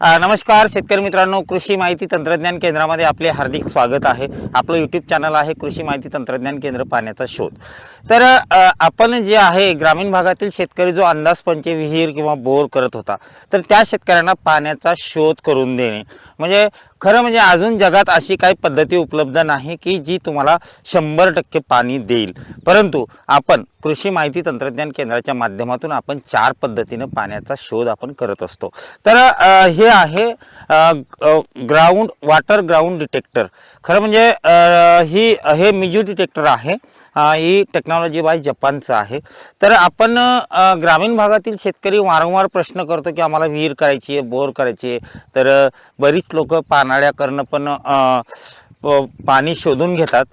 नमस्कार शेतकरी मित्रांनो कृषी माहिती तंत्रज्ञान केंद्रामध्ये आपले हार्दिक स्वागत आहे. आपलं यूट्यूब चॅनल आहे कृषी माहिती तंत्रज्ञान केंद्र पाण्याचा शोध. तर आपण जे आहे ग्रामीण भागातील शेतकरी जो अंदाजपंचे विहीर किंवा बोर करत होता तर त्या शेतकऱ्यांना पाण्याचा शोध करून देणे म्हणजे खरं म्हणजे अजून जगात अशी काही पद्धती उपलब्ध नाही की जी तुम्हाला शंभर टक्के पाणी देईल. परंतु आपण कृषी माहिती तंत्रज्ञान केंद्राच्या माध्यमातून आपण चार पद्धतीनं पाण्याचा शोध आपण करत असतो. तर हे आहे ग्राउंड वॉटर ग्राउंड डिटेक्टर खरं म्हणजे ही हे मिजू डिटेक्टर आहे. ही टेक्नॉलॉजी बाय जपानचं आहे. तर आपण ग्रामीण भागातील शेतकरी वारंवार प्रश्न करतो की आम्हाला विहीर करायची आहे बोर करायची आहे. तर बरीच लोक पानाळ्या करणं पण पाणी शोधून घेतात.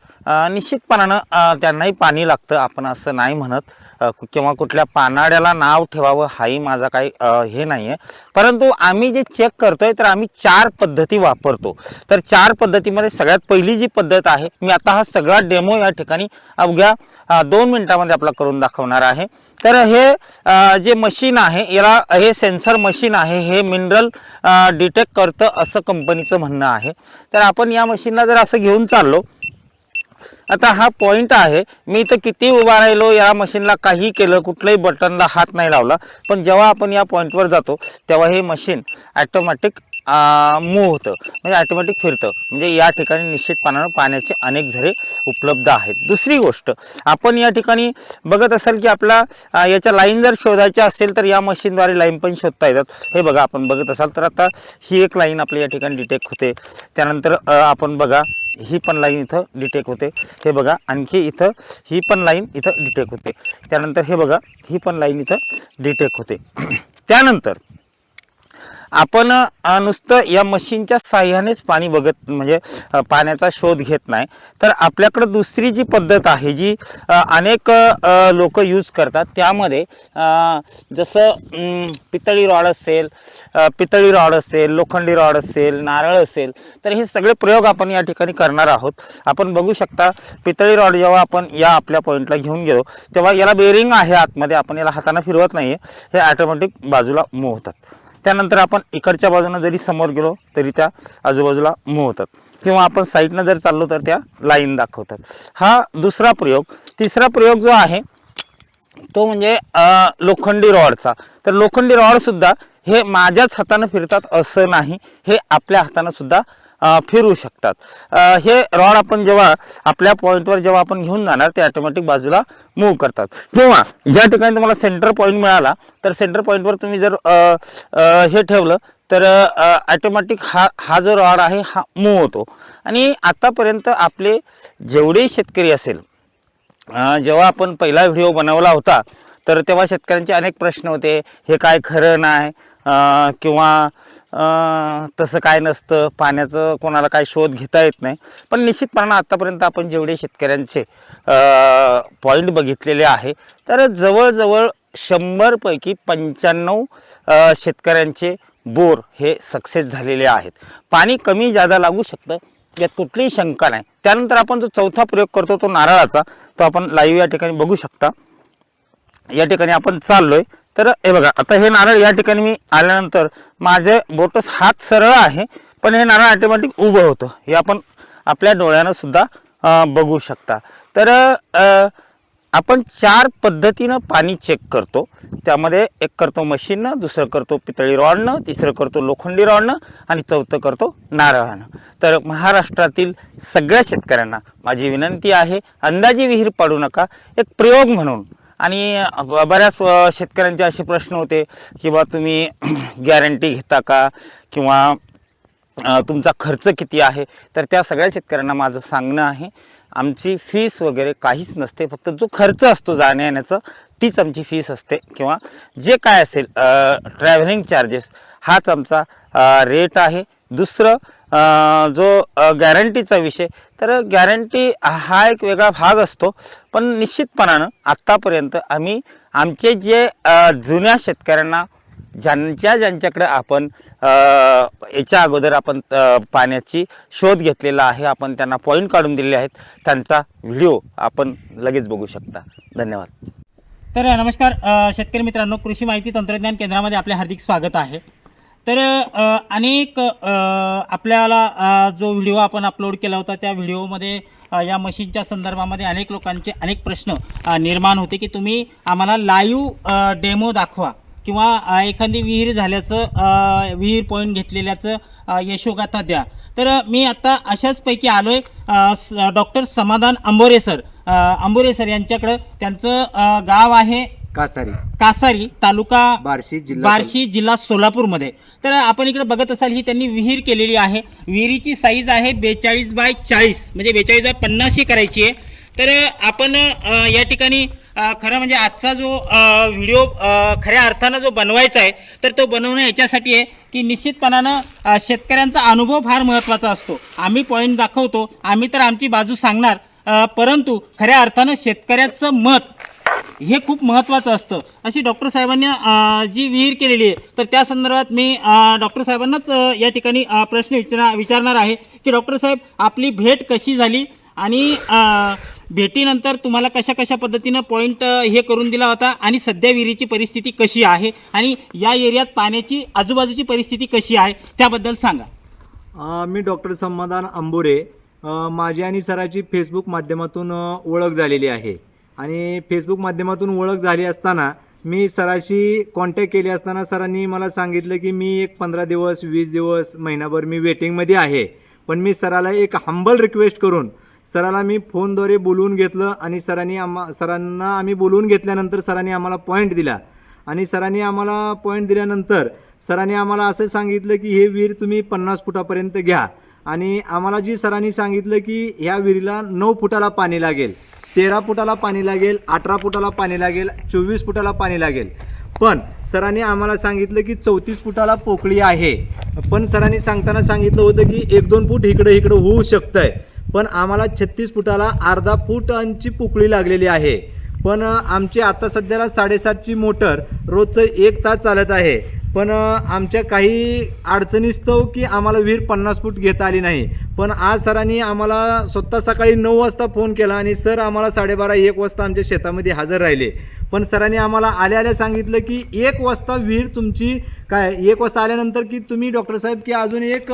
निश्चितपणानं त्यांनाही पाणी लागतं आपण असं नाही म्हणत. किंवा कुठल्या पानाड्याला नाव ठेवावं हाही माझा काही हे नाही आहे परंतु आम्ही जे चेक करतोय तर आम्ही चार पद्धती वापरतो. तर चार पद्धतीमध्ये सगळ्यात पहिली जी पद्धत आहे मी आता हा सगळा डेमो या ठिकाणी अवघ्या दोन मिनटामध्ये आपला करून दाखवणार आहे. तर हे जे मशीन आहे याला हे सेन्सर मशीन आहे हे मिनरल डिटेक्ट करतं असं कंपनीचं म्हणणं आहे. तर आपण या मशीनला जर असं घेऊन चाललो आता हा पॉईंट आहे. मी इथं किती उभा राहिलो या मशीनला काही केलं कुठल्याही बटनला हात नाही लावला. पण जेव्हा आपण या पॉईंटवर जातो तेव्हा हे मशीन ॲटोमॅटिक मूव होतं. म्हणजे ॲटोमॅटिक फिरतं. म्हणजे या ठिकाणी निश्चितपणानं पाण्याचे अनेक झरे उपलब्ध आहेत. दुसरी गोष्ट आपण या ठिकाणी बघत असाल की आपला याच्या लाईन जर शोधायच्या असेल तर या मशीनद्वारे लाईन पण शोधता येतात. हे बघा आपण बघत असाल तर आता ही एक लाईन आपल्या या ठिकाणी डिटेक्ट होते. त्यानंतर आपण बघा ही पण लाईन इथं डिटेक्ट होते. हे बघा आणखी इथं ही पण लाईन इथं डिटेक्ट होते. त्यानंतर हे बघा ही पण लाईन इथं डिटेक्ट होते. त्यानंतर आपण नुसतं या मशीनच्या साह्यानेच पाणी बघत म्हणजे पाण्याचा शोध घेत नाही. तर आपल्याकडं दुसरी जी पद्धत आहे जी अनेक लोक यूज करतात त्यामध्ये जसं पितळी रॉड असेल पितळी रॉड असेल लोखंडी रॉड असेल नारळ असेल तर हे सगळे प्रयोग आपण या ठिकाणी करणार आहोत. आपण बघू शकता पितळी रॉड जेव्हा आपण या आपल्या पॉईंटला घेऊन गेलो तेव्हा याला बेरिंग आहे आतमध्ये आपण याला हाताने फिरवत नाही हे ॲटोमॅटिक बाजूला मोहतात. त्यानंतर आपण इकडच्या बाजूनं जरी समोर गेलो तरी त्या आजूबाजूला मूव होतात किंवा आपण साईडनं जर चाललो तर त्या लाईन दाखवतात. हा दुसरा प्रयोग. तिसरा प्रयोग जो आहे तो म्हणजे लोखंडी रॉडचा. तर लोखंडी रॉड सुद्धा हे माझ्याच हातानं फिरतात असं नाही. हे आपल्या हातानं सुद्धा फिरू शकतात. हे रॉड आपण जेव्हा आपल्या पॉईंटवर जेव्हा आपण घेऊन जाणार ते ऑटोमॅटिक बाजूला मूव्ह करतात. किंवा ज्या ठिकाणी तुम्हाला सेंटर पॉईंट मिळाला तर सेंटर पॉईंटवर तुम्ही जर हे ठेवलं तर ॲटोमॅटिक हा हा जो रॉड आहे हा मूव्ह होतो. आणि आतापर्यंत आपले जेवढे शेतकरी असेल जेव्हा आपण पहिला व्हिडिओ बनवला होता तर तेव्हा शेतकऱ्यांचे अनेक प्रश्न होते हे काय खरं नाही किंवा तसं काय नसतं. पाण्याचं कोणाला काय शोध घेता येत नाही. पण निश्चितपणानं आत्तापर्यंत आपण जेवढे शेतकऱ्यांचे पॉईंट बघितलेले आहे तर जवळजवळ शंभरपैकी पंच्याण्णव शेतकऱ्यांचे बोर हे सक्सेस झालेले आहेत. पाणी कमी जादा लागू शकतं यात कुठलीही शंका नाही. त्यानंतर आपण जो चौथा प्रयोग करतो तो नारळाचा तो आपण लाईव्ह या ठिकाणी बघू शकता. या ठिकाणी आपण चाललोय. तर हे बघा आता हे नारळ या ठिकाणी मी आल्यानंतर माझे बोटस हात सरळ आहे पण हे नारळ ऑटोमॅटिक उभं होतं. हे आपण आपल्या डोळ्यानं सुद्धा बघू शकता. तर आपण चार पद्धतीनं पाणी चेक करतो. त्यामध्ये एक करतो मशीननं दुसरं करतो पितळी रॉडनं तिसरं करतो लोखंडी रॉडनं आणि चौथं करतो नारळानं. तर महाराष्ट्रातील सगळ्या शेतकऱ्यांना माझी विनंती आहे अंदाजे विहीर पाडू नका. एक प्रयोग म्हणून आणि बऱ्याच शेतकऱ्यांचे असे प्रश्न होते की बा तुम्ही गॅरंटी घेता का? किंवा तुमचा खर्च किती आहे? तर त्या सगळ्या शेतकऱ्यांना माझं सांगणं आहे. आमची फीस वगैरे काहीच नसते. फक्त जो खर्च असतो जाण्यायेण्याचं तीच आमची फीस असते. किंवा जे काय असेल ट्रॅव्हलिंग चार्जेस हाच आमचा रेट आहे. दुसरं जो गॅरंटीचा विषय तर गॅरंटी हा एक वेगळा भाग असतो. पण निश्चितपणानं आत्तापर्यंत आम्ही आमचे जे जुन्या शेतकऱ्यांना ज्यांच्या ज्यांच्याकडे आपण याच्या अगोदर आपण पाण्याची शोध घेतलेला आहे आपण त्यांना पॉईंट काढून दिलेले आहेत त्यांचा व्हिडिओ आपण लगेच बघू शकता. धन्यवाद. तर नमस्कार शेतकरी मित्रांनो कृषी माहिती तंत्रज्ञान केंद्रामध्ये आपले हार्दिक स्वागत आहे. तर अनेक आपल्याला जो व्हिडिओ आपण अपलोड केला होता त्या व्हिडिओमध्ये या मशीनच्या संदर्भामध्ये अनेक लोकांचे अनेक प्रश्न निर्माण होते की तुम्ही आम्हाला लाईव्ह डेमो दाखवा. किंवा एखादी विहीर झाल्याचं विहीर पॉईंट घेतलेल्याचं यशोगाथा द्या. तर मी आता अशाच पैकी आलो आहे डॉक्टर समाधान अंबोरे सर. अंबोरे सर यांच्याकडं. त्यांचं गाव आहे कासारी. कासारी तालुका बार्शी जिल्हा बार्शी जिल्हा सोलापूरमध्ये. तर आपण इकडे बघत असाल ही त्यांनी विहीर केलेली आहे. विहिरीची साईज आहे बेचाळीस बाय चाळीस. म्हणजे बेचाळीस बाय पन्नास ही करायची आहे. तर आपण या ठिकाणी खरं म्हणजे आजचा जो व्हिडिओ खऱ्या अर्थानं जो बनवायचा आहे तर तो बनवणं याच्यासाठी आहे की निश्चितपणानं शेतकऱ्यांचा अनुभव फार महत्त्वाचा असतो. आम्ही पॉईंट दाखवतो. आम्ही तर आमची बाजू सांगणार. परंतु खऱ्या अर्थानं शेतकऱ्याचं मत हे खूप महत्त्वाचं असतं. अशी डॉक्टर साहेबांनी जी विहीर केलेली आहे तर त्या संदर्भात मी डॉक्टर साहेबांनाच या ठिकाणी प्रश्न विचार विचारणार आहे की डॉक्टर साहेब आपली भेट कशी झाली आणि भेटीनंतर तुम्हाला कशा कशा पद्धतीनं पॉईंट हे करून दिला होता आणि सध्या विहिरीची परिस्थिती कशी आहे आणि या एरियात पाण्याची आजूबाजूची परिस्थिती कशी आहे त्याबद्दल सांगा. मी डॉक्टर समाधान आंबोरे माझी आणि सराची फेसबुक माध्यमातून ओळख झालेली आहे. आणि फेसबुक माध्यमातून ओळख झाली असताना मी सराशी कॉन्टॅक्ट केली असताना सरांनी मला सांगितलं की मी एक पंधरा दिवस वीस दिवस महिनाभर मी वेटिंगमध्ये आहे. पण मी सराला एक हंबल रिक्वेस्ट करून सराला मी फोनद्वारे बोलवून घेतलं आणि सरांनी आम्हा सरांना आम्ही बोलवून घेतल्यानंतर सरांनी आम्हाला पॉईंट दिला. आणि सरांनी आम्हाला पॉईंट दिल्यानंतर सरांनी आम्हाला असं सांगितलं की हे विहीर तुम्ही पन्नास फुटापर्यंत घ्या. आणि आम्हाला जी सरांनी सांगितलं की ह्या विहिरीला नऊ फुटाला पाणी लागेल. तेरा फुटाला पाणी लागेल अठरा फुटाला पाणी लागेल चोवीस फुटाला पाणी लागेल. पण सरांनी आम्हाला सांगितलं की चौतीस फुटाला पोकळी आहे. पण सरांनी सांगताना सांगितलं होतं की एक दोन फूट इकडं इकडं होऊ शकतंय. पण आम्हाला छत्तीस फुटाला अर्धा फुटांची पोकळी लागलेली आहे. पण आमची आता सध्याला साडेसातची मोटर रोजचं एक तास चालत आहे. पण आमच्या काही अडचणीस्तव की आम्हाला विहीर पन्नास फूट घेता आली नाही. पण आज सरांनी आम्हाला स्वतः सकाळी नऊ वाजता फोन केला आणि सर आम्हाला साडेबारा एक वाजता आमच्या शेतामध्ये हजर राहिले. पण सरांनी आम्हाला आल्या आल्या सांगितलं की एक वाजता विहीर तुमची काय एक वाजता आल्यानंतर की तुम्ही डॉक्टर साहेब की अजून एक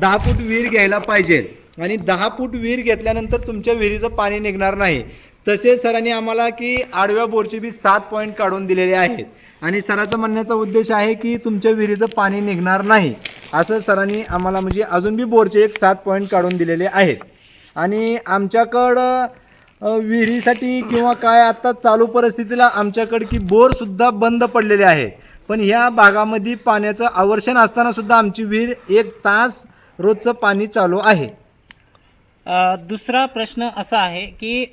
दहा फूट विहीर घ्यायला पाहिजे. आणि दहा फूट विहीर घेतल्यानंतर तुमच्या विहिरीचं पाणी निघणार नाही. तसेच सरांनी आम्हाला की आडव्या बोरचे बी सात पॉईंट काढून दिलेले आहेत. आणि सराचं म्हणण्याचा उद्देश आहे की तुमच्या विहिरीचं पाणी निघणार नाही. असं सरांनी आम्हाला म्हणजे अजून बी बोरचे एक सात पॉईंट काढून दिलेले आहेत. आणि आमच्याकडं विहिरीसाठी किंवा काय आत्ता चालू परिस्थितीला आमच्याकडे की बोरसुद्धा बंद पडलेले आहेत पण ह्या भागामध्ये पाण्याचं आवर्षण असतानासुद्धा आमची विहीर एक तास रोजचं पाणी चालू आहे. दुसरा प्रश्न असा आहे की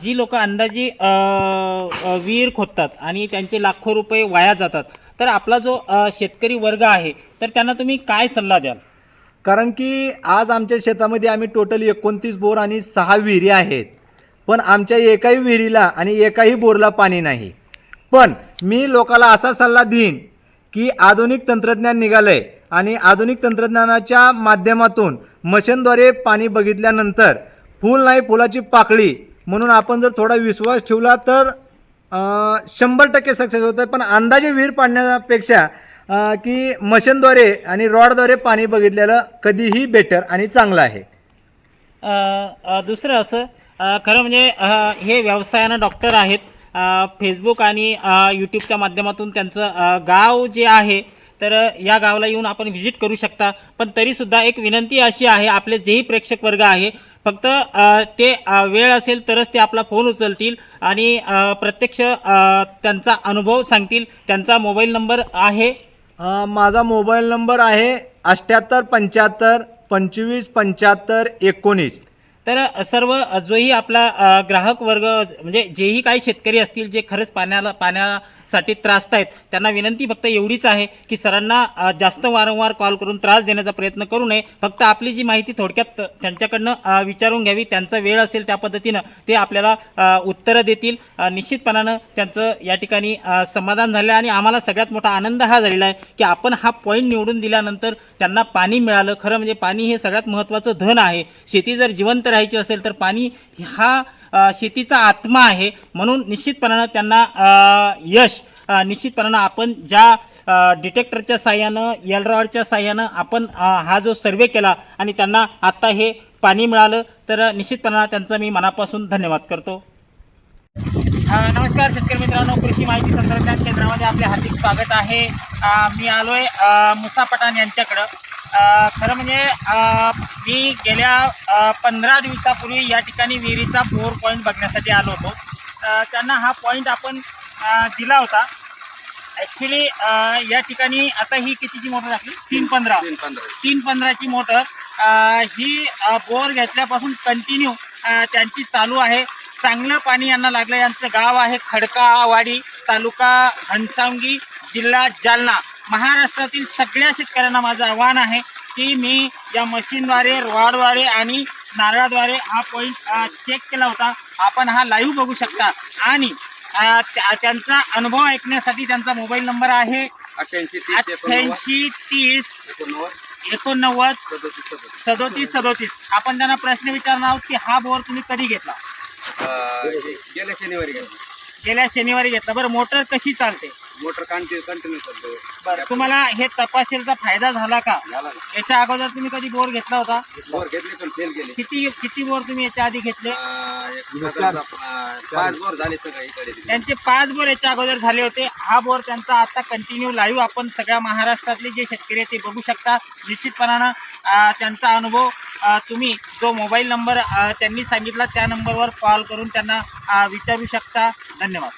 जी लोक अंदाजी विहीर खोदतात आणि त्यांचे लाखो रुपये वाया जातात. तर आपला जो शेतकरी वर्ग आहे तर त्यांना तुम्ही काय सल्ला द्याल? कारण की आज आमच्या शेतामध्ये आम्ही टोटल एकोणतीस बोर आणि सहा विहिरी आहेत. पण आमच्या एकाही विहिरीला आणि एकाही बोरला पाणी नाही. पण मी लोकाला असा सल्ला देईन की आधुनिक तंत्रज्ञान निघालं आहे आणि आधुनिक तंत्रज्ञानाच्या माध्यमातून मशीनद्वारे पाणी बघितल्यानंतर फूल नाही फुलाची पाकळी म्हणून आपण जर थोडा विश्वास ठेवला तर शंभर टक्के सक्सेस होतं पण अंदाजे विहीर पाडण्यापेक्षा की मशीनद्वारे आणि रॉडद्वारे पाणी बघितलेलं कधीही बेटर आणि चांगलं आहे. दुसरं असं खरं म्हणजे हे व्यवसायानं डॉक्टर आहेत. फेसबुक आणि यूट्यूबच्या माध्यमातून त्यांचं गाव जे आहे तर या गावाला येऊन आपण व्हिजिट करू शकता. पण तरीसुद्धा एक विनंती अशी आहे आपले जेही प्रेक्षक वर्ग आहे फक्त ते वेळ असेल तरच ते आपला फोन उचलतील आणि प्रत्यक्ष त्यांचा अनुभव सांगतील. त्यांचा मोबाईल नंबर आहे? माझा मोबाईल नंबर आहे अठ्ठ्याहत्तर पंच्याहत्तर पंचवीस पंच्याहत्तर एकोणीस. तर सर्व जोही आपला ग्राहक वर्ग म्हणजे जेही काही शेतकरी असतील जे खरंच पाण्याला पाण्यासाठी त्रासत आहेत. त्यांना विनंती फक्त एवढीच आहे की सरांना जास्त वारंवार कॉल करून त्रास देण्याचा प्रयत्न करू नये. फक्त आपली जी माहिती थोडक्यात त्यांच्याकडनं विचारून घ्यावी. त्यांचा वेळ असेल त्या पद्धतीनं ते आपल्याला उत्तरं देतील. निश्चितपणानं त्यांचं या ठिकाणी समाधान झालं आणि आम्हाला सगळ्यात मोठा आनंद हा झालेला आहे की आपण हा पॉईंट निवडून दिल्यानंतर त्यांना पाणी मिळालं. खरं म्हणजे पाणी हे सगळ्यात महत्त्वाचं धन आहे. शेती जर जिवंत राहायची असेल तर पाणी हा शेतीचा आत्मा आहे. म्हणून निश्चितपणानं त्यांना यश निश्चितपणानं आपण ज्या डिटेक्टरच्या साह्यानं एलरॉडच्या साह्यानं आपण हा जो सर्वे केला आणि त्यांना आत्ता हे पाणी मिळालं तर निश्चितपणानं त्यांचा मी मनापासून धन्यवाद करतो. नमस्कार शेतकरी मित्रांनो कृषी माहिती तंत्रज्ञान केंद्रामध्ये आपले हार्दिक स्वागत आहे. मी आलो आहे मुसा पठाण यांच्याकडं. खरं म्हणजे मी गेल्या पंधरा दिवसापूर्वी या ठिकाणी विहिरीचा फोर पॉईंट बघण्यासाठी आलो होतो. त्यांना हा पॉईंट आपण दिला होता. ॲक्च्युली या ठिकाणी आता ही कितीची मोटर टाकली? तीन पंधरा. तीन पंधराची मोटर. ही बोर घेतल्यापासून कंटिन्यू त्यांची चालू आहे. चांगलं पाणी यांना लागलं यांचं गाव आहे खडकावाडी तालुका घनसावंगी जिल्हा जालना. महाराष्ट्रातील सगळ्या शेतकऱ्यांना माझं आव्हान आहे की मी या मशीनद्वारे रॉडद्वारे आणि नारळाद्वारे हा पॉईंट चेक केला होता. आपण हा लाईव्ह बघू शकता. आणि त्यांचा अनुभव ऐकण्यासाठी त्यांचा मोबाईल नंबर आहे अठ्ठ्याऐंशी तीस एकोणनव्वद सदोतीस सदोतीस. आपण त्यांना प्रश्न विचारणार आहोत की हा बोर तुम्ही कधी घेतला? गेल्या शनिवारी घेतली. गेल्या शनिवारी घेतला. बरं मोटर कशी चालते? मोटर कंटिन्यू कंटिन्यू चालतो बरं तुम्हाला हे तपासेलचा फायदा झाला का? झाला ना. याच्या अगोदर तुम्ही कधी बोर घेतला होता? बोर घेतली पण फेल गेली किती किती बोर तुम्ही याच्या आधी घेतले? अं, एक साधारणतः, अं, पाच बोर झाले सगळं इकडे तिकडे. त्यांचे पाच बोर याच्या अगोदर झाले होते. हा बोर त्यांचा आता कंटिन्यू लाईव्ह आपण सगळ्या महाराष्ट्रातले जे शेतकरी आहेत ते बघू शकता. निश्चितपणानं अं, त्यांचा अनुभव अं, तुम्ही जो मोबाईल नंबर अं, त्यांनी सांगितला त्या नंबरवर कॉल करून त्यांना अं, विचारू शकता. धन्यवाद.